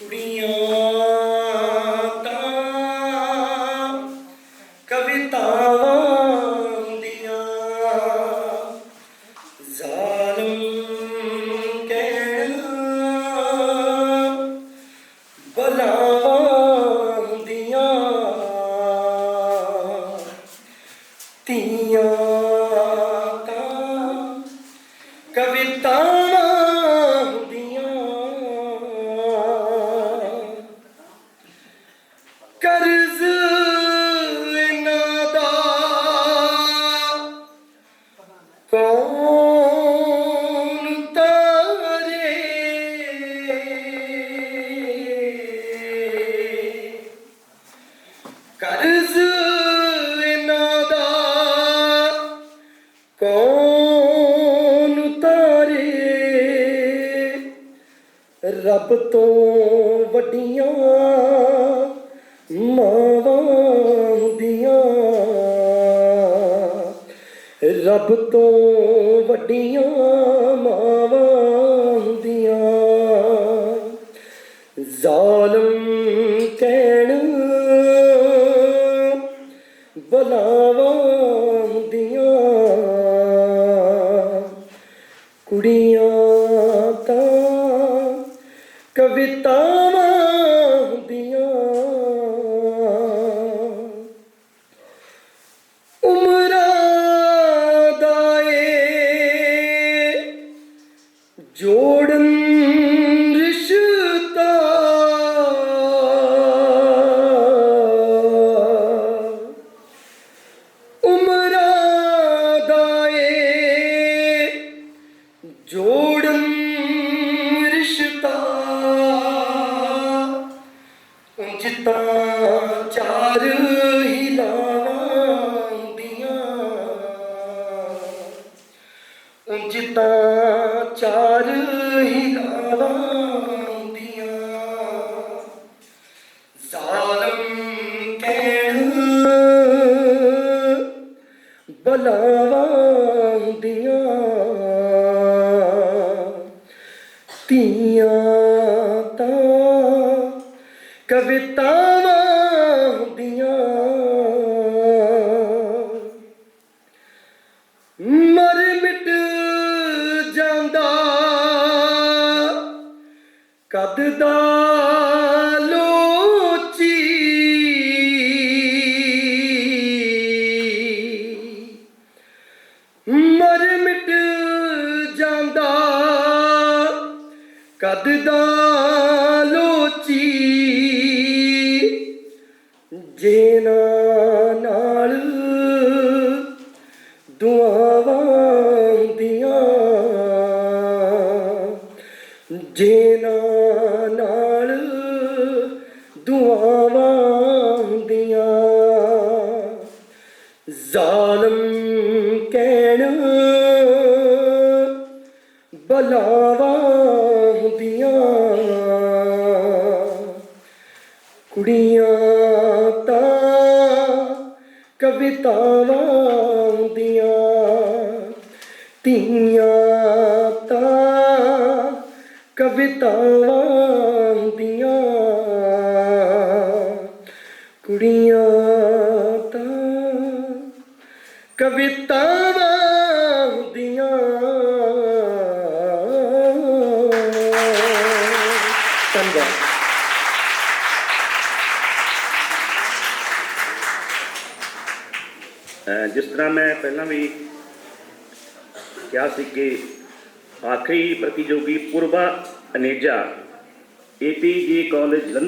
ਕੁੜੀਆਂ ਰੱਬ ਤੋਂ ਵੱਡੀਆਂ ਮਾਂ ਰੱਬ ਤੋਂ ਵੱਡੀਆਂ ਮਾਵਾਂ ਹੁੰਦੀਆਂ। ਜ਼ਾਲਮ ਕਹਿਣ ਬਲਾਵਾਂ ਹੁੰਦੀਆਂ। ਕੁੜੀਆਂ ਤਾਂ ਕਵਿਤਾ ਤਾਂ ਚਾਰ ਹੀ ਲਾਉਂਦੀਆਂ ਉਂਝ ਤਾਂ ਚਾਰ ਹੀ ਲਾਉਂਦੀਆਂ ਜ਼ਾਲਮ ਕਹਿਣ ਬਲਾਵਾਂ ਹੁੰਦੀਆਂ ਤੀਆਂ ਕਵਿਤਾਵਾਂ ਹੁੰਦੀਆਂ। ਮਰ ਮਿਟ ਜਾਂਦਾ। ਕਦ ਦਾ ਲੋਚੀ? ਮਰ ਮਿਟ ਜਾਂਦਾ। ਕਦ ਦਾ ਜੇਨਾ ਨਾਲ ਦੁਆਵਾਂ ਹੁੰਦੀਆਂ। ਜੇਨਾ ਨਾਲ ਦੁਆਵਾਂ ਹੁੰਦੀਆਂ। ਜ਼ਾਲਮ ਕਹਿਣ ਬਲਾਵਾਂ ਹੁੰਦੀਆਂ। ਕੁੜੀਆਂ ਕਵਿਤਾਵਾਂ ਹੁੰਦੀਆਂ ਧੀਆਂ ਤਾਂ ਕਵਿਤਾਵਾਂ ਹੁੰਦੀਆਂ ਕੁੜੀਆਂ ਤਾਂ ਕਵਿਤਾਵਾਂ ਹੁੰਦੀਆਂ ਜਿਸ ਤਰ੍ਹਾਂ ਮੈਂ ਪਹਿਲਾਂ ਵੀ ਕਿਹਾ ਸੀ ਕਿ ਆਖਰੀ ਪ੍ਰਤੀਯੋਗੀ ਪੂਰਬਾ ਅਨੇਜਾ ਏਪੀਜੀ ਕਾਲਜ ਜਲੰਧਰ